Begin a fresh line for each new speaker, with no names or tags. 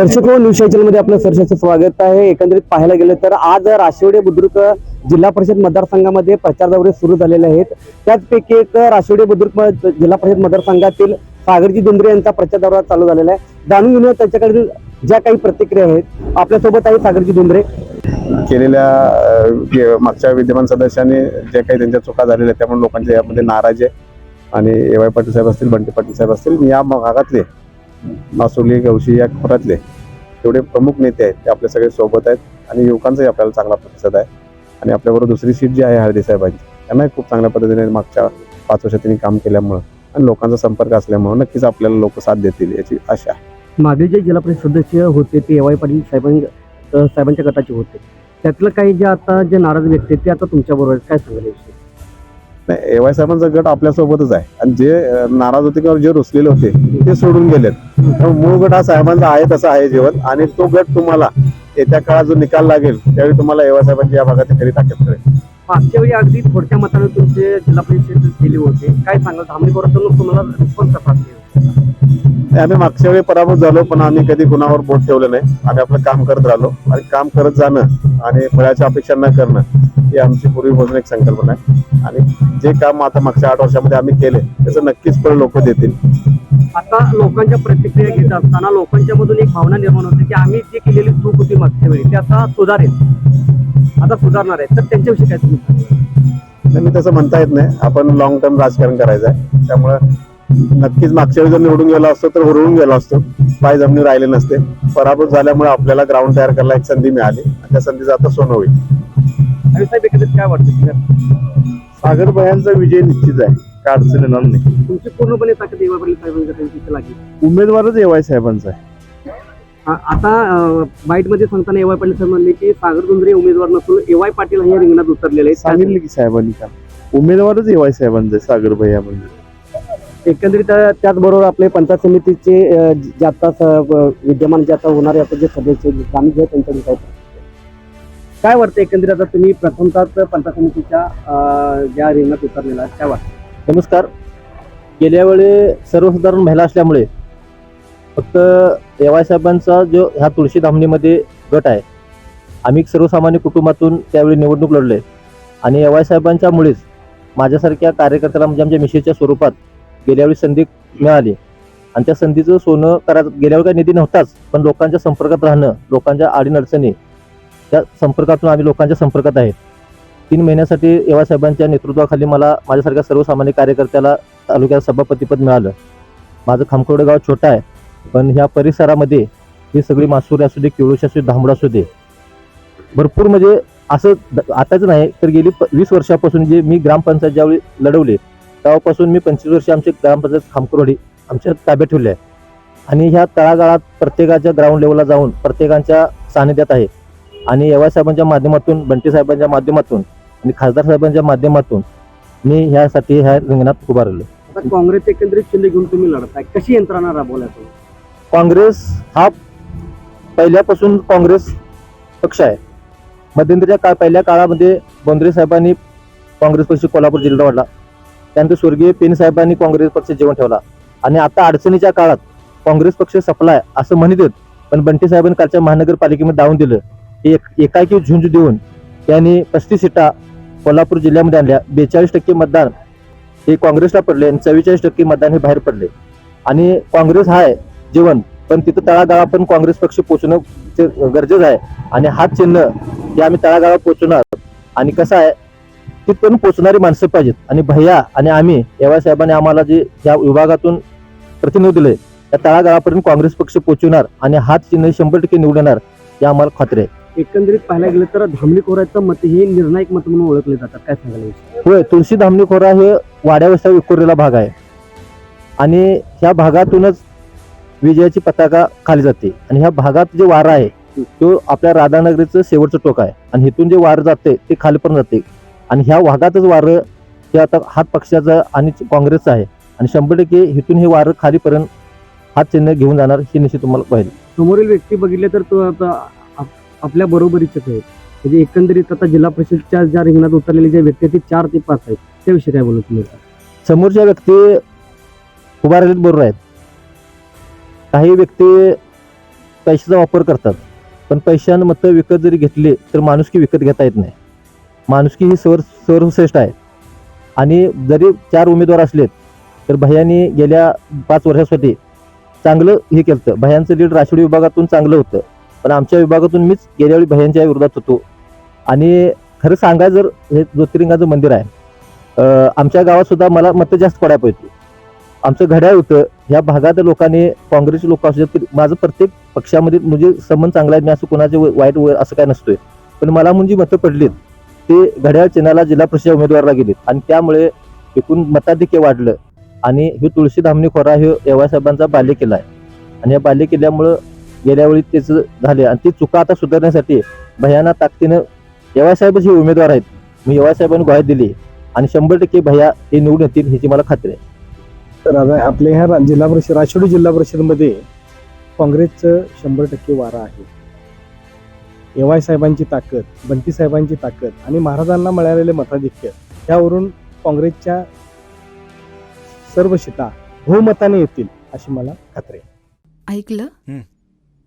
दर्शक हो, न्यूज न्यूजमध्ये आपलं सरशाचं स्वागत आहे. एकंदरीत पाहायला गेलं तर आज राशिवडे बुद्रुक जिल्हा परिषद मतदारसंघामध्ये प्रचार दौरे सुरू झालेले आहेत. त्याचपैकी एक राशिवडे बुद्रुक जिल्हा परिषद मतदारसंघातील सागरजी धुंद्रे यांचा प्रचार दौरा चालू झालेला आहे. जाणून घेऊया त्याच्याकडील ज्या काही प्रतिक्रिया आहेत. आपल्यासोबत आहे सागरजी धुंद्रे.
केलेल्या मागच्या विद्यमान सदस्यांनी जे काही त्यांच्या चुका झालेल्या आहेत त्यामुळे लोकांच्या यामध्ये नाराज आहे. आणि ए वाय पाटील साहेब असतील बंटी पाटील साहेब असतील या भागातले मासोली गवशी या खोऱ्यातले जेवढे प्रमुख नेते आहेत. ते आपले सगळे सोबत आहेत आणि युवकांचाही आपल्याला चांगला प्रतिसाद आहे. आणि आपल्याबरोबर दुसरी सीट जी आहे हळदी साहेबांची त्यांनाही खूप चांगल्या पद्धतीने मागच्या पाच वर्षात त्यांनी काम केल्यामुळं आणि लोकांचा संपर्क असल्यामुळं नक्कीच आपल्याला लोक साथ देतील याची आशा आहे.
मागील जे जिल्हा परिषद सदस्य होते ते एवाय पाटील साहेबां साहेबांच्या गटाचे होते. त्यातलं काही जे आता जे नाराज व्यक्ती आहेत ते आता तुमच्या बरोबर काय सांगायला?
नाही एवाय साहेबांचा गट आपल्यासोबतच आहे. आणि जे नाराज होते किंवा जे रुसलेले होते ते सोडून गेलेत. मूळ गट हा साहेबांचा आहे तसा आहे जीवन. आणि तो गट तुम्हाला येत्या काळात जो निकाल लागेल त्यावेळी तुम्हाला एवाय साहेबांची या भागात खरी ताकद कळेल.
मागच्या वेळी अगदी थोडक्या मताने तुमचे जिल्हा परिषद केले होते. काय सांगाल? धामणी कोरातून तुम्हाला रिस्पॉन्स कसा
आम्ही मागच्या वेळी पराभूत झालो पण आम्ही कधी कुणावर बोट ठेवलं नाही. आम्ही आपलं काम करत राहिलो. आणि काम करत जाणं आणि फळाच्या अपेक्षा न करणं ही आमची पूर्वीपासून एक संकल्पना आहे. आणि जे काम आता मागच्या आठ वर्षामध्ये आम्ही केले त्याचं नक्कीच फळ लोक देतील.
आता लोकांच्या प्रतिक्रिया घेत असताना लोकांच्या मधून एक भावना निर्माण होते की आम्ही जी केलेली चूक होती मागच्या वेळी ती आता सुधारेल. आता सुधारणार आहे. तर त्यांच्याविषयी काय तुम्ही
मी तसं म्हणता येत नाही. आपण लॉंग टर्म राजकारण करायचं आहे. त्यामुळं नक्कीच मागच्या वेळी जर निवडून गेलो असतो तर हुरळून गेलो असतो. पाय जमिनी राहिले नसते. पराभूत झाल्यामुळे आपल्याला ग्राउंड तयार करायला एक संधी मिळाली. आणि त्या संधीचा आता सोनं होईल.
काय वाटतं?
सागर भयांचा विजय निश्चित आहे. काय अडचण येणार नाही.
तुमची पूर्णपणे ताकद पाटील साहेबांच्या त्यांची लागली.
उमेदवारच एवाय साहेबांचा आहे.
आ- आता बाईटमध्ये सांगताना एवाय पाटील साहेब म्हणले की सागर गुंजरे उमेदवार नसून एवाय पाटील हे रिंगणात उतरलेले आहेत.
सांगितलं की साहेबांनी का उमेदवारच एवाय साहेबांचा आहे सागर भैया म्हणजे
एकंदरीत अ, त्याचबरोबर आपले पंचायत समितीचे अ, जे आता विद्यमान जे आता होणारे आता जे सदस्य ग्रामीण जे आहेत, त्यांच्याकडे काय वाटतं एकंदरीत आता तुम्ही प्रथमतः पंचायत समितीच्या अ, ज्या रिंगणात उतरलेला आहे, काय वाटतं?
नमस्कार. गेल्या वेळी सर्वसाधारण महिला असल्यामुळे फक्त एवाय साहेबांचा जो ह्या तुळशी धामणीमध्ये गट आहे आम्ही सर्वसामान्य कुटुंबातून त्यावेळी निवडणूक लढले आणि एवाय साहेबांच्यामुळेच माझ्यासारख्या कार्यकर्त्याला म्हणजे आमच्या मिशेच्या स्वरूपात गेल्यावेळी संधी मिळाली. आणि त्या संधीचं सोनं करा गेल्यावर काही निधी नव्हताच पण लोकांच्या संपर्कात राहणं लोकांच्या अडीनअडचणी त्या संपर्कातून आम्ही लोकांच्या संपर्कात आहे. तीन महिन्यासाठी एवा साहेबांच्या नेतृत्वाखाली मला माझ्यासारख्या सर्वसामान्य कार्यकर्त्याला तालुक्यात सभापतीपद मिळालं. माझं खामखोडे गाव छोटं आहे पण ह्या परिसरामध्ये ही सगळी मासुरी असू दे किळूशी असू दे धांबड असू दे भरपूर म्हणजे असं आताच नाही तर गेली प- वीस वर्षापासून जे मी ग्रामपंचायत ज्यावेळी लढवले तेव्हापासून मी पंचवीस वर्ष आमची ग्रामपंचायत खामकुरोडी आमच्या ताब्यात ठेवली आहे. आणि ह्या तळागाळात प्रत्येकाच्या ग्राउंड लेवलला जाऊन प्रत्येकांच्या सानिध्यात आहे. आणि एवाय साहेबांच्या माध्यमातून बंटी साहेबांच्या माध्यमातून आणि खासदार साहेबांच्या माध्यमातून मी ह्यासाठी ह्या रिंगणात उभा राहिलो
आता काँग्रेस एकंदरीत चिन्ह घेऊन तुम्ही लढताय. कशी यंत्रणा राबवल्या तुम्ही?
काँग्रेस हा पहिल्यापासून काँग्रेस पक्ष आहे. मध्यंतरीच्या काळ पहिल्या काळामध्ये बोंद्रे साहेबांनी काँग्रेस पक्ष कोल्हापूर जिल्हा वाढला. त्यानंतर स्वर्गीय पेन साहेबांनी काँग्रेस पक्ष जेवण ठेवला. आणि आता अडचणीच्या काळात काँग्रेस पक्ष सपलाय असं म्हणत आहेत. पण बंटी साहेबांनी कालच्या महानगरपालिकेमध्ये दावून दिलं. की एक एकाकी झुंज देऊन त्यांनी पस्तीस सीटा कोल्हापूर जिल्ह्यामध्ये आणल्या. बेचाळीस टक्के मतदान हे काँग्रेसला पडले आणि चव्वेचाळीस टक्के मतदान हे बाहेर पडले. आणि काँग्रेस हा आहे जीवन पण तिथं तळागाळा पण काँग्रेस पक्ष पोचणं गरजेचं आहे. आणि हात चिन्ह हे आम्ही तळागाळात पोचवणार आणि कसं आहे तिथपर्यंत पोचणारी माणसं पाहिजेत. आणि भैया आणि आम्ही एवाय साहेबांनी आम्हाला जे या विभागातून प्रतिनिधी दिले त्या तळागाळापर्यंत काँग्रेस पक्ष पोचवणार आणि हात चिन्ह शंभर टक्के निवडणार हे आम्हाला खात्री आहे.
एकंदरीत पाहायला गेलं तर धामणी खोऱ्याचं मत हे निर्णायक मत म्हणून ओळखले जातात. काय सांगायला?
होय तुळशी धामणी खोरा हे वाड्यावस्था विखुरलेला भाग आहे. आणि ह्या भागातूनच विजयाची पताका खाली जाते. आणि ह्या भागात जे वारा आहे तो आपल्या राधानगरीचं शेवटचं टोक आहे. आणि इथून जे वार जाते ते खालीपर्यंत जाते. आणि ह्या भागातच वारं हे आता हात पक्षाचं आणि काँग्रेसचं आहे. आणि शंभर टक्के इथून हे वारं खालीपर्यंत हात चिन्ह घेऊन जाणार हे निश्चित तुम्हाला पाहिजे
समोरील व्यक्ती बघितले तर तो आता आपल्या बरोबरीचेच आहेत. म्हणजे एकंदरीत आता जिल्हा परिषदच्या ज्या रिंगणात उतरलेले जे व्यक्ती आहेत ते चार ते पाच आहेत. त्याविषयी काय बोलू तुम्ही?
समोरच्या व्यक्ती उभारलेत बरोबर आहेत. काही व्यक्ती पैशाचा वापर करतात. पण पैशानं मतं विकत जरी घेतली तर माणुसकी विकत घेता येत नाही. माणुसकी ही सर्व सर्वश्रेष्ठ आहे. आणि जरी चार उमेदवार असलेत तर भयानी गेल्या पाच वर्षासाठी चांगलं हे केलं होतं भयांचं लीड राष्ट्रीय विभागातून चांगलं होतं. पण आमच्या विभागातून मीच गेल्या वेळी भयांच्या विरोधात होतो. आणि खरं सांगा जर हे ज्योतिर्लिंगाचं मंदिर आहे आमच्या गावात सुद्धा मला मतं जास्त पडायला पाहिजे. आमचं घड्याळ होतं ह्या भागात लोकांनी काँग्रेसचे लोक असू शकतील माझं प्रत्येक पक्षामध्ये म्हणजे संबंध चांगला आहे मी असं कोणाचे व- वाईट असं काय नसतोय. पण मला म्हणजे मतं पडलीत ते घड्याळ चिन्हाला जिल्हा परिषद उमेदवारला गेलीत. आणि त्यामुळे एकूण मताधिक्य वाढलं. आणि हे तुळशी धामणी खोरा हे एवढ्या साहेबांचा बाल्य किल्ला आहे. आणि या बाल्य किल्ल्यामुळं गेल्या वेळी त्याचं झाले. आणि ती चुका आता सुधारण्यासाठी भयाना ताकदीनं एवढ्या साहेबच हे उमेदवार आहेत. मी एवढ्या साहेबांनी ग्वाही दिली. आणि शंभर टक्के भैया हे निवडून येतील ह्याची मला खात्री आहे.
तर आता आपल्या ह्या जिल्हा परिषद राष्ट्रवादी जिल्हा परिषदमध्ये काँग्रेसचं शंभर टक्के वारा आहे. एवाय साहेबांची ताकद बंटी साहेबांची ताकद आणि महाराजांना मिळालेले मताधिक्य यावरून काँग्रेसच्या सर्व शिता बहुमताने येतील अशी मला खात्री आहे.
ऐकलं.